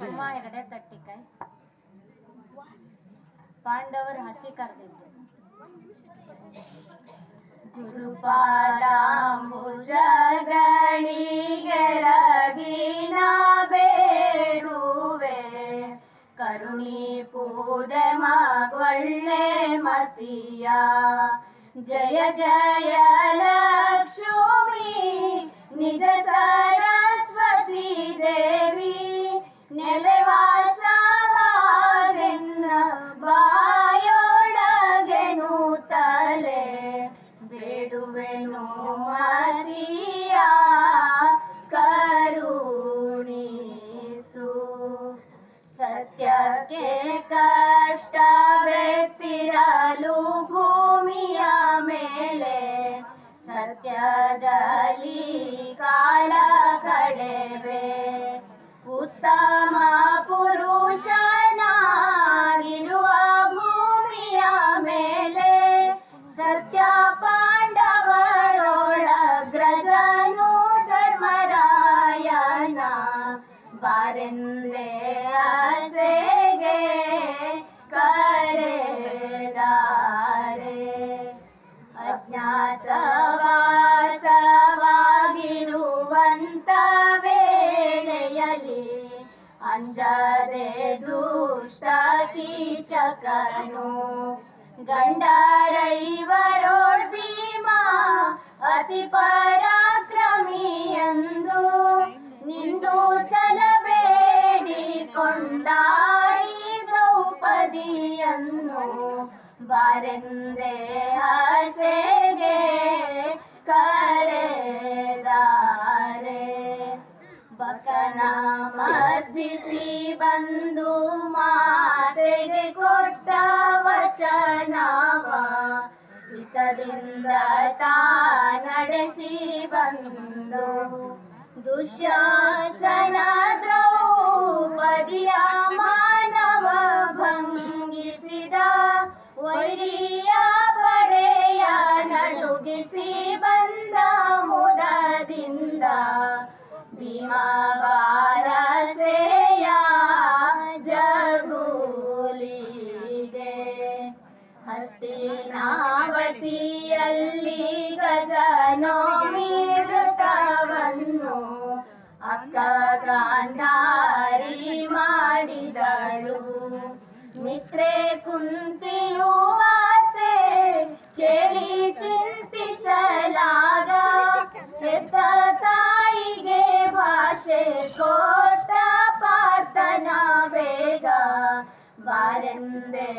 ತುಂಬಾ ಎರಡೇ ತಟ್ಟಿಕಾಯಿ ಪಾಂಡವರು ಹಸಿ ಕರೆದಿದ್ದು ಗುರುಪಾದಾಂಬುಜಗಳಿಗೆ ರಗಿನ ಬೇಡುವೆ ಕರುಣಿ ಪೂದೆ ಮಗೊಳ್ಳೆ ಮತಿಯ ಜಯ ಜಯ ಲಕ್ಷ್ಮಿ ನಿಜ ಸರಸ್ವತಿ ದೇವಿ ನೆಲೆವಾಸವಾಗೆನ್ನ ಬಾಯೊಳಗೆ ನೂತಲೆ ಬೇಡುವೆನು ಮರಿಯ ಕರುಣಿಸು. ಸತ್ಯಕ್ಕೆ ಕಷ್ಟವೆತ್ತಿರಲು ಭೂಮಿಯ ಮೇಲೆ ಸತ್ಯದಲ್ಲಿ ಕಾಲ ಕಳೆವೆ. ಉತ್ತಮ ಪುರುಷನಾಗಿರುವ ಭೂಮಿಯ ಮೇಲೆ ಸತ್ಯ ಪಾಂಡವರೊಳಗ್ರಜನು ಧರ್ಮರಾಯನ ಬಾರೆಂದೇ ಅಂಜದೆ ದುಷ್ಟ ಕೀಚಕನು ಗಂಡರೈವರೋಳ್ ಭೀಮ, ಅತಿ ಪರಾಕ್ರಮಿ ಎಂದು ನಿಂದು ಚಲಬೇಡಿ ಕೊಂಡಾಡಿ ದ್ರೌಪದಿಯನ್ನು ಬಾರೆಂದೇ ಹಸೆಗೆ ಕರೆದಾರೆ. ಬಕನ ಬಂದು ಮಾತೆಗೆ ಕೊಟ್ಟ ವಚನವ. ಹಿತದಿಂದ ತಾ ನಡೆಸಿ ಬಂದು ದುಶಾಸನ ದ್ರೌಪದಿಯ ಮಾನವ ಭಂಗಿಸಿದ ವೈರಿಯ ಪಡೆಯ ನಡುಗಿಸಿ ಬಂದ ಮುದದಿಂದ ಭೀಮವಾರಸೆಯ ಹಸ್ತಿನಾವತಿಯಲ್ಲಿ ಗಜನೋಮಿ ವೃತವನ್ನು ಅಕ್ಕ ಗಾಂಧಾರಿ ಮಾಡಿದಳು. ಮಿತ್ರೆ ಕುಂತಿಯು ವಾರ್ತೆ ಕೇಳಿ ಚಿಂತಿಸಲಾಗ ಹೆತ್ತ ತಾಯಿಗೆ ಭಾಷೆ ಕೋಟ ಪಾತನ ಬೇಗ. ಬಾರೆಂದೆ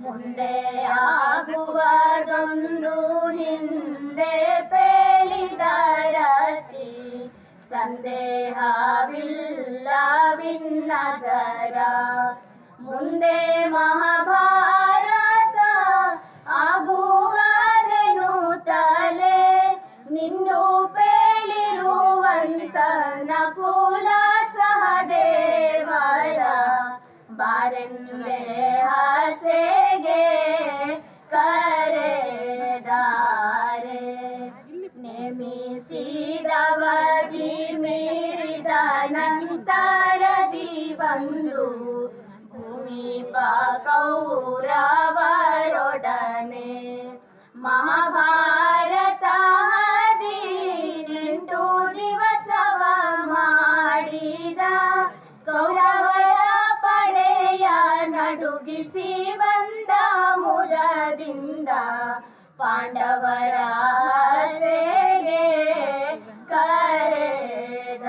ಮುಂದೆ ಆಗುವುದೊಂದು ಹಿಂದೆ ಪೇಳಿದರತಿ ಸಂದೇಹವಿಲ್ಲವಿನ್ನದರ ಮುಂದೆ ಮಹಾಭಾರತ ಅನಂತರದಿ ಬಂದು ಭೂಮಿಪ ಕೌರವರೊಡನೆ ಮಹಾಭಾರತ ಹದಿನೆಂಟು ದಿವಸವ ಮಾಡಿದ ಕೌರವರ ಪಡೆಯ ನಡುಗಿಸಿ ಬಂದ ಮೂಲದಿಂದ ಪಾಂಡವರ ಕರೆದ.